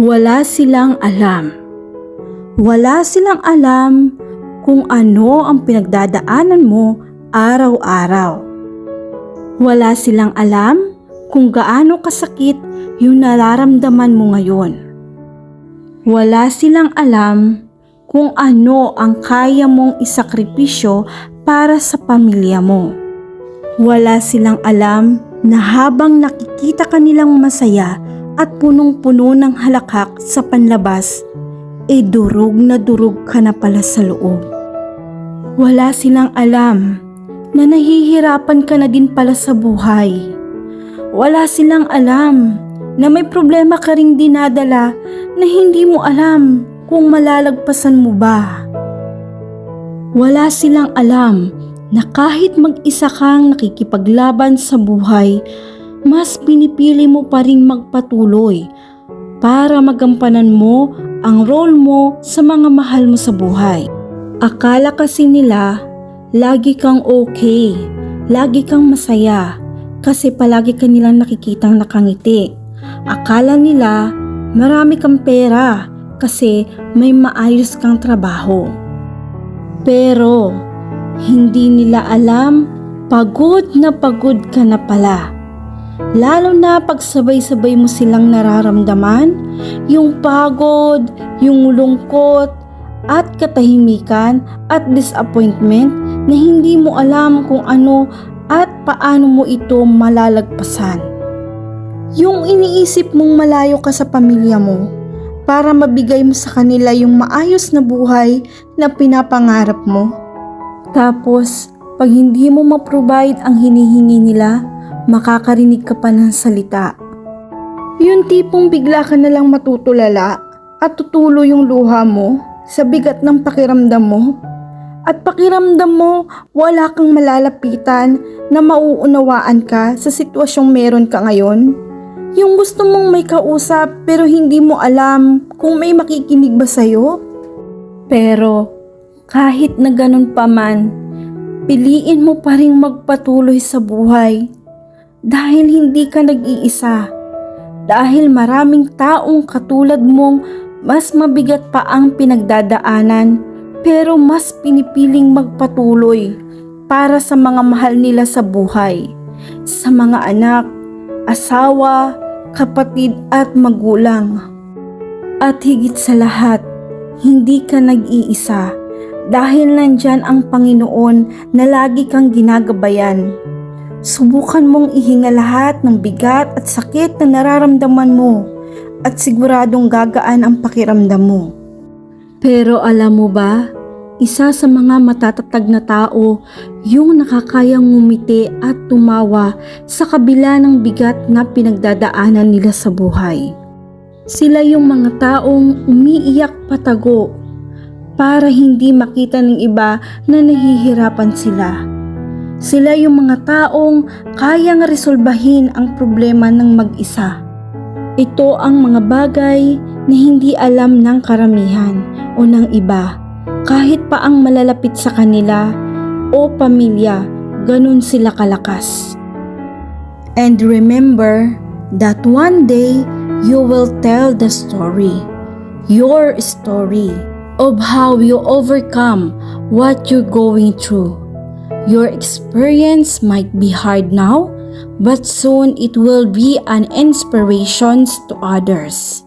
Wala silang alam. Wala silang alam kung ano ang pinagdadaanan mo araw-araw. Wala silang alam kung gaano kasakit yung nararamdaman mo ngayon. Wala silang alam kung ano ang kaya mong isakripisyo para sa pamilya mo. Wala silang alam na habang nakikita ka nilang masaya at punong-puno ng halakhak sa panlabas, e durog na durog ka na pala sa loob. Wala silang alam na nahihirapan ka na din pala sa buhay. Wala silang alam na may problema ka ring dinadala na hindi mo alam kung malalagpasan mo ba. Wala silang alam na kahit mag-isa kang nakikipaglaban sa buhay, mas pinipili mo pa rin magpatuloy para magampanan mo ang role mo sa mga mahal mo sa buhay. Akala kasi nila, lagi kang okay, lagi kang masaya, kasi palagi ka nilang nakikitang nakangiti. Akala nila, marami kang pera, kasi may maayos kang trabaho. Pero, hindi nila alam, pagod na pagod ka na pala. Lalo na pag sabay-sabay mo silang nararamdaman, yung pagod, yung lungkot, at katahimikan at disappointment na hindi mo alam kung ano at paano mo ito malalagpasan. Yung iniisip mong malayo ka sa pamilya mo para mabigay mo sa kanila yung maayos na buhay na pinapangarap mo. Tapos, pag hindi mo ma-provide ang hinihingi nila, makakarinig ka pa ng salita. Yung tipong bigla ka na lang matutulala at tutulo yung luha mo sa bigat ng pakiramdam mo. At pakiramdam mo wala kang malalapitan na mauunawaan ka sa sitwasyong meron ka ngayon. Yung gusto mong may kausap pero hindi mo alam kung may makikinig ba sa'yo. Pero kahit na ganun pa man, piliin mo pa rin magpatuloy sa buhay. Dahil hindi ka nag-iisa. Dahil maraming taong katulad mong mas mabigat pa ang pinagdadaanan pero mas pinipiling magpatuloy para sa mga mahal nila sa buhay. Sa mga anak, asawa, kapatid at magulang. At higit sa lahat, hindi ka nag-iisa dahil nandyan ang Panginoon na lagi kang ginagabayan. Subukan mong ihinga lahat ng bigat at sakit na nararamdaman mo at siguradong gagaan ang pakiramdam mo. Pero alam mo ba, isa sa mga matatatag na tao yung nakakayang ngumiti at tumawa sa kabila ng bigat na pinagdadaanan nila sa buhay. Sila yung mga taong umiiyak patago para hindi makita ng iba na nahihirapan sila. Sila yung mga taong kayang resolbahin ang problema ng mag-isa. Ito ang mga bagay na hindi alam ng karamihan o ng iba. Kahit pa ang malalapit sa kanila o pamilya, ganun sila kalakas. And remember that one day you will tell the story, your story of how you overcome what you're going through. Your experience might be hard now, but soon it will be an inspiration to others.